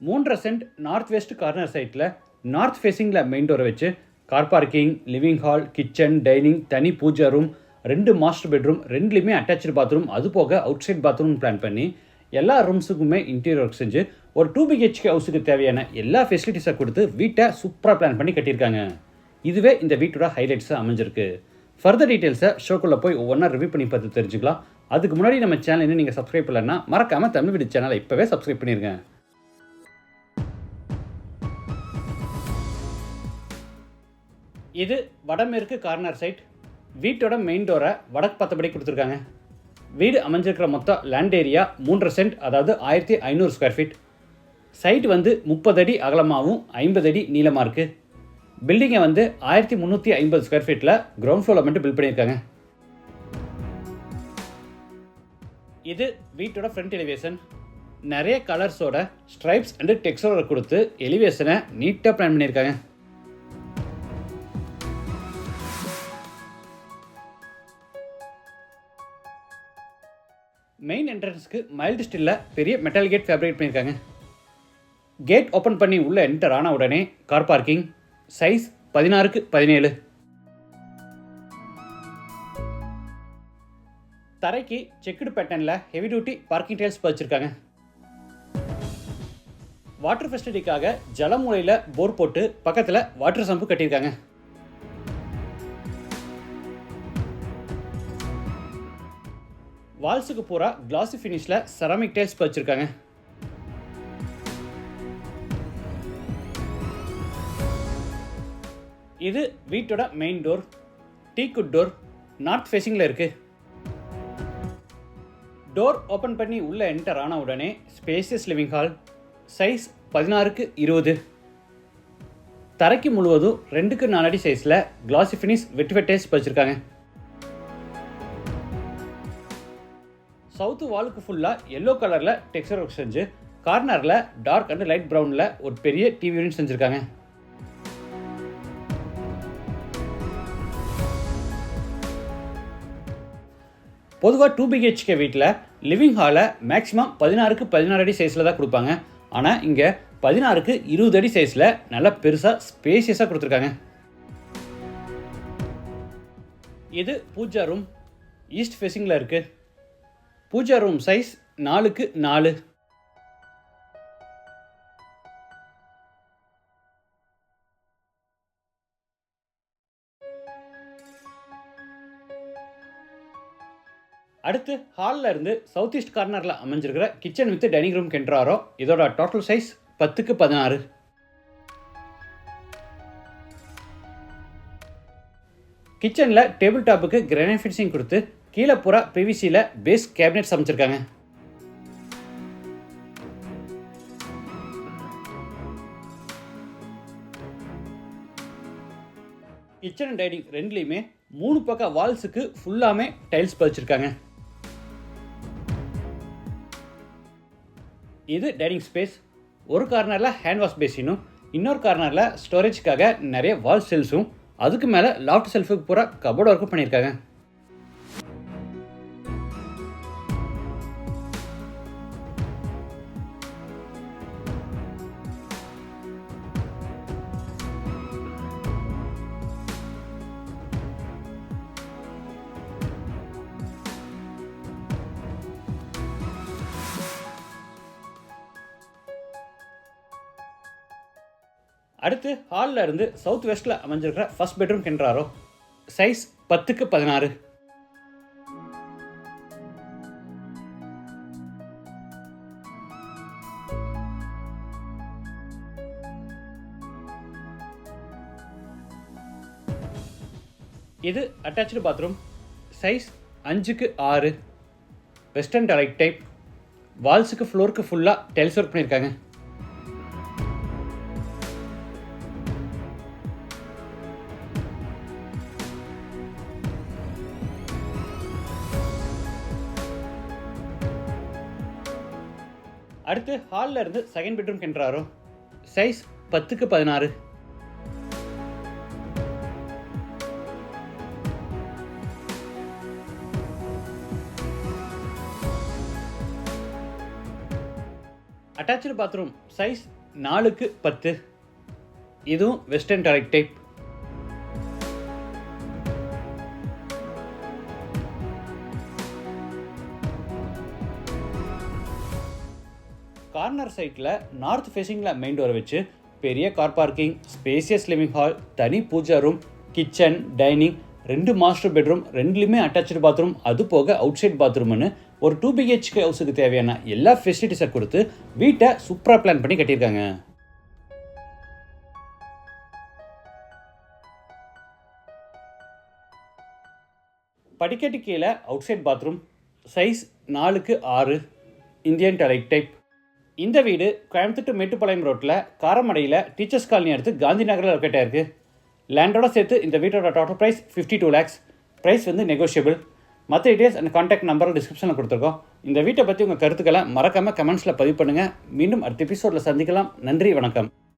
மூன்றரை cent north west corner சைட்டில் north ஃபேஸிங்கில் மெயின் டோரை வச்சு car parking living hall kitchen dining தனி பூஜா ரூம் ரெண்டு மாஸ்டர் பெட்ரூம் ரெண்டுலேயுமே அட்டாச்சு பாத்ரூம் அது போக அவுட் சைட் பாத்ரூம் பிளான் பண்ணி எல்லா ரூம்ஸுக்குமே இன்டீரியர் ஒர்க் செஞ்சு ஒரு டூ பிஹெச்கே ஹவுஸுக்கு தேவையான எல்லா ஃபெசிலிட்டிஸை கொடுத்து வீட்டை சூப்பராக பிளான் பண்ணி கட்டியிருக்காங்க. இதுவே இந்த வீட்டோட ஹைலைட்ஸாக அமைஞ்சிருக்கு. ஃபர்தர் டீட்டெயில்ஸை ஷோக்குள்ளே போய் ஒவ்வொன்றா ரிவ்யூ பண்ணி பார்த்து தெரிஞ்சுக்கலாம். அதுக்கு முன்னாடி நம்ம சேனல் இன்னும் நீங்கள் சப்ஸ்கிரைப் பண்ணலன்னா மறக்காமல் தமிழ் வீடு சேனலை இப்போவே சப்ஸ்கிரைப் பண்ணிருங்க. இது வடமேற்கு கார்னர் சைட் வீட்டோட மெயின் டோரை வடக்கு பத்தபடி கொடுத்துருக்காங்க. வீடு அமைஞ்சிருக்கிற மொத்தம் லேண்ட் ஏரியா மூன்றரை சென்ட் அதாவது ஆயிரத்தி ஐநூறு ஸ்கொயர் ஃபீட் சைட் வந்து முப்பது அடி அகலமாகவும் ஐம்பது அடி நீளமாக இருக்குது பில்டிங்கை வந்து ஆயிரத்தி முந்நூற்றி ஐம்பது ஸ்கொயர் ஃபீட்டில் கிரவுண்ட் ஃப்ளோரில் மட்டும் பில்ட் பண்ணியிருக்காங்க. இது வீட்டோட ஃப்ரண்ட் எலிவேஷன் நிறைய கலர்ஸோட ஸ்ட்ரைப்ஸ் அண்டு டெக்ஸ்டரோட கொடுத்து எலிவேஷனை நீட்டாக பிளான் பண்ணியிருக்காங்க. மெயின் என்ட்ரன்ஸ்க்கு மைல்டு ஸ்டில்ல பெரிய மெட்டல் கேட் ஃபேப்ரிகேட் பண்ணியிருக்காங்க. கேட் ஓப்பன் பண்ணி உள்ள என்டர் ஆன உடனே கார் பார்க்கிங் சைஸ் பதினாறுக்கு பதினேழு. தரைக்கு செக்குடு பேட்டர்னில் ஹெவி டியூட்டி பார்க்கிங் டைல்ஸ் பதிச்சிருக்காங்க வாட்டர் ஃபெசிலிட்டிக்காக ஜலமூலையில் போர் போட்டு பக்கத்தில் வாட்டர் சம்பு கட்டியிருக்காங்க. வால்ஸுக்கு பூரா கிளாஸி ஃபினிஷில் செராமிக் டைல்ஸ் வச்சுருக்காங்க. இது வீட்டோட main door teakwood door north ஃபேஸிங்கில் இருக்குது டோர் ஓப்பன் பண்ணி உள்ளே என்டர் ஆன உடனே ஸ்பேசியஸ் லிவிங் ஹால் சைஸ் பதினாறுக்கு இருபது. தரைக்கு முழுவதும் ரெண்டுக்கு நாலடி சைஸில் கிளாசி ஃபினிஷ் வெட்டு வெட்டேஸ் வச்சுருக்காங்க. சவுத்து வாலுக்கு ஃபுல்லாக எல்லோ கலரில் டெக்ஸ்டர் ஒர்க் செஞ்சு கார்னரில் டார்க் அண்ட் லைட் ப்ரௌனில் ஒரு பெரிய டிவி யூனிட் செஞ்சுருக்காங்க. பொதுவாக டூ பிஹெச்கே வீட்டில் லிவிங் ஹாலை மேக்ஸிமம் பதினாறுக்கு பதினாறு அடி சைஸில் தான் கொடுப்பாங்க. ஆனால் இங்கே பதினாறுக்கு இருபது அடி சைஸில் நல்லா பெருசாக ஸ்பேசியஸாக கொடுத்துருக்காங்க. இது பூஜா ரூம் ஈஸ்ட் ஃபேஸிங்கில் இருக்குது பூஜா ரூம் சைஸ் நாலுக்கு நாலு. அடுத்து ஹாலில் இருந்து சவுத் ஈஸ்ட் கார்னரில் அமைஞ்சிருக்கிற கிச்சன் வித் டைனிங் ரூம் கென்றாரோ இதோட டோட்டல் சைஸ் பத்துக்கு பதினாறு. கிச்சனில் டேபிள் டாப்புக்கு கிரானைட் ஃபினிஷிங் கொடுத்து கீழே புறா பிவிசியில் பேஸ் கேபினெட்ஸ் அமைச்சிருக்காங்க. கிச்சன் அண்ட் டைனிங் ரெண்டுலேயுமே மூணு பக்கம் வால்ஸுக்கு ஃபுல்லாமே டைல்ஸ் பதிச்சிருக்காங்க. இது டைனிங் ஸ்பேஸ் ஒரு கார்னரில் ஹேண்ட் வாஷ் பேசினும் இன்னொரு கார்னரில் ஸ்டோரேஜ்க்காக நிறைய வால் செல்ஸும் அதுக்கு மேலே லாஃப்ட் செல்ஃபுக்கு பூரா கபோர்டு ஒர்க்கும் பண்ணியிருக்காங்க அடுத்து ஹாலில் இருந்து சவுத் வெஸ்ட்டில் அமைஞ்சிருக்கிற ஃபஸ்ட் பெட்ரூம் கென்றாரோ சைஸ் பத்துக்கு பதினாறு. இது அட்டாச்சு பாத்ரூம் சைஸ் அஞ்சுக்கு ஆறு. வெஸ்டர்ன் டைலட் டைப் வால்ஸுக்கு ஃப்ளோருக்கு ஃபுல்லாக டெல்ஸ் ஒர்க் பண்ணியிருக்காங்க. அடுத்து ஹாலில் இருந்து செகண்ட் பெட்ரூம் கென்றாரோ சைஸ் பத்துக்கு பதினாறு. அட்டாச்சு பாத்ரூம் சைஸ் நாலுக்கு பத்து. இதுவும் வெஸ்டர்ன் டாய்லெட் டைப் கார்னர் சைட்டில் நார்த் ஃபேஸிங்கில் மெயின் டோரை வச்சு பெரிய car parking spacious living hall தனி பூஜா ரூம் கிச்சன் டைனிங் ரெண்டு மாஸ்டர் பெட்ரூம் ரெண்டுலேயுமே அட்டாச்சு பாத்ரூம் அது போக அவுட் சைட் பாத்ரூம்னு ஒரு டூ பிஹெச்கே ஹவுஸுக்கு தேவையான எல்லா ஃபெசிலிட்டிஸை கொடுத்து வீட்டை சூப்பராக பிளான் பண்ணி கட்டியிருக்காங்க. படிக்கட்டு கீழே அவுட் சைட் பாத்ரூம் சைஸ் நாலுக்கு ஆறு இந்தியன் டலைட் டைப் இந்த வீடு கோயம்புத்தூர் மேட்டுப்பாளையம் ரோட்டில் காரமடையில் டீச்சர்ஸ் காலனி அடுத்து காந்தி நகரில் லொக்கேட் இருக்குது லேண்டோட சேர்த்து இந்த வீட்டோட total price fifty two lakhs price வந்து நெகோஷியபிள் மற்ற டீட்டெயில்ஸ் அந்த காண்டாக்ட் நம்பர் டிஸ்கிரிப்ஷனில் கொடுத்துருக்கோம். இந்த வீட்டை பற்றி உங்கள் கருத்துக்களை மறக்காமல் கமெண்ட்ஸில் பதிவு பண்ணுங்கள் மீண்டும் அடுத்த எபிசோடில் சந்திக்கலாம். நன்றி வணக்கம்.